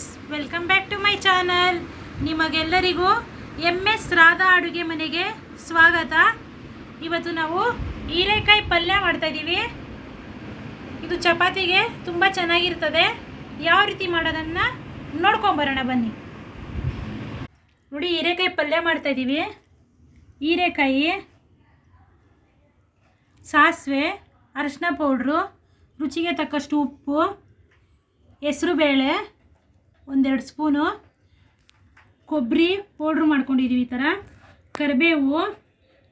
Friends, welcome back to my channel. ನಿಮಗೆಲ್ಲರಿಗೂ M S Radha ಅಡುಗೆ ಮನೆಗೆ ಸ್ವಾಗತ. ಇವತ್ತು ನಾವು ಹೀರೆಕಾಯಿ ಪಲ್ಯ ಮಾಡ್ತಾಯಿದ್ದೀವಿ ಇದು ಚಪಾತಿಗೆ ತುಂಬ ಚೆನ್ನಾಗಿರ್ತದೆ. ಯಾವ ರೀತಿ ಮಾಡೋದನ್ನು ನೋಡ್ಕೊಂಬರೋಣ ಬನ್ನಿ. ನೋಡಿ, ಹೀರೆಕಾಯಿ ಪಲ್ಯ ಮಾಡ್ತಾಯಿದ್ದೀವಿ ಹೀರೆಕಾಯಿ, ಸಾಸಿವೆ ಅರಶಿನ ಪೌಡ್ರು, ರುಚಿಗೆ ತಕ್ಕಷ್ಟು ಉಪ್ಪು, ಹೆಸ್ರುಬೇಳೆ ಒಂದೆರಡು ಸ್ಪೂನು ಕೊಬ್ಬರಿ ಪೌಡ್ರ್ ಮಾಡ್ಕೊಂಡಿದ್ದೀವಿ ಈ ಥರ. ಕರಿಬೇವು,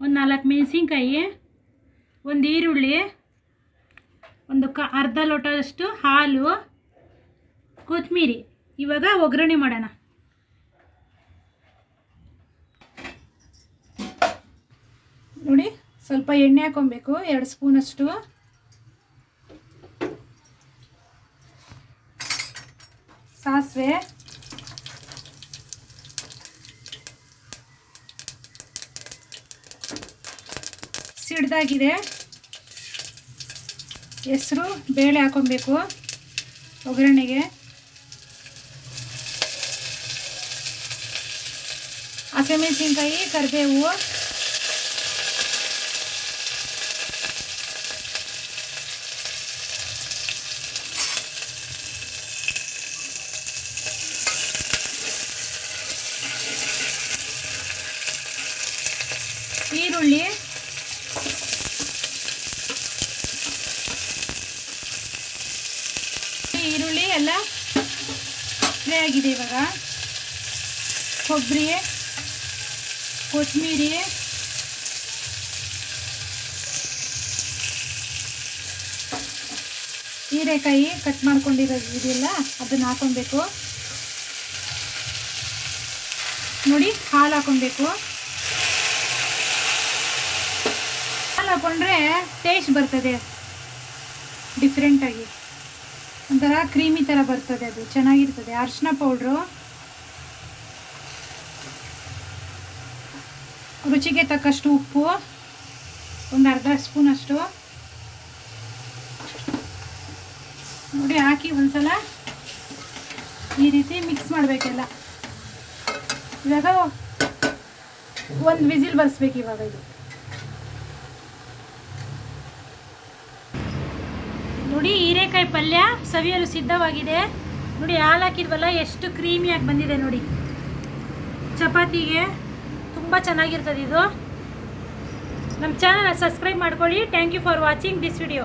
ಒಂದು ನಾಲ್ಕು ಮೆಣಸಿನ್ಕಾಯಿ, ಒಂದು ಈರುಳ್ಳಿ, ಒಂದು ಕ ಅರ್ಧ ಲೋಟದಷ್ಟು ಹಾಲು ಕೊತ್ತಂಬರಿ ಇವಾಗ ಒಗ್ಗರಣೆ ಮಾಡೋಣ. ನೋಡಿ, ಸ್ವಲ್ಪ ಎಣ್ಣೆ ಹಾಕೊಬೇಕು ಎರಡು ಸ್ಪೂನಷ್ಟು ಸಾಸಿವೆ ಸಿಡ್ದಾಗಿದೆ ಹೆಸರು ಬೇಳೆ ಹಾಕೊಬೇಕು ಒಗ್ಗರಣೆಗೆ ಹಸಿಮೆಣಸಿನ್ಕಾಯಿ ಕರಿಬೇವು ಈರುಳ್ಳಿ. ಈರುಳ್ಳಿ ಎಲ್ಲ ಫ್ರೈ ಆಗಿದೆ ಇವಾಗ. ಕೊಬ್ಬರಿ, ಕೊತ್ತಂಬರಿ, ಹೀರೆಕಾಯಿ ಕಟ್ ಮಾಡ್ಕೊಂಡಿರೋದು ಇದೆಯಲ್ಲ ಅದನ್ನು ಹಾಕೊಬೇಕು ನೋಡಿ, ಹಾಲು ಹಾಕೊಬೇಕು ಹಾಲು ಹಾಕೊಂಡ್ರೆ ಟೇಸ್ಟ್ ಬರ್ತದೆ. ಡಿಫ್ರೆಂಟಾಗಿ ಒಂಥರ ಕ್ರೀಮಿ ಥರ ಬರ್ತದೆ ಅದು. ಚೆನ್ನಾಗಿರ್ತದೆ. ಅರ್ಶಿನ ಪೌಡ್ರು ರುಚಿಗೆ ತಕ್ಕಷ್ಟು ಉಪ್ಪು. ಒಂದು ಅರ್ಧ ಸ್ಪೂನಷ್ಟು ನೋಡಿ, ಹಾಕಿ ಒಂದ್ಸಲ. ಈ ರೀತಿ ಮಿಕ್ಸ್ ಮಾಡಬೇಕೆಲ್ಲ. ಇವಾಗ ಒಂದು ವಿಸಿಲ್ ಬರ್ಸ್ಬೇಕು ಇವಾಗ ಇದು. ನೋಡಿ, ಹೀರೆಕಾಯಿ ಪಲ್ಯ ಸವಿಯಲು ಸಿದ್ಧವಾಗಿದೆ. ನೋಡಿ, ಹಾಲು ಹಾಕಿದ್ವಲ್ಲ, ಎಷ್ಟು ಕ್ರೀಮಿಯಾಗಿ ಬಂದಿದೆ ನೋಡಿ. ಚಪಾತಿಗೆ ತುಂಬ ಚೆನ್ನಾಗಿರ್ತದೆ ಇದು. ನಮ್ಮ ಚಾನಲ್ ಸಬ್ಸ್ಕ್ರೈಬ್ ಮಾಡ್ಕೊಳ್ಳಿ. Thank you for watching this video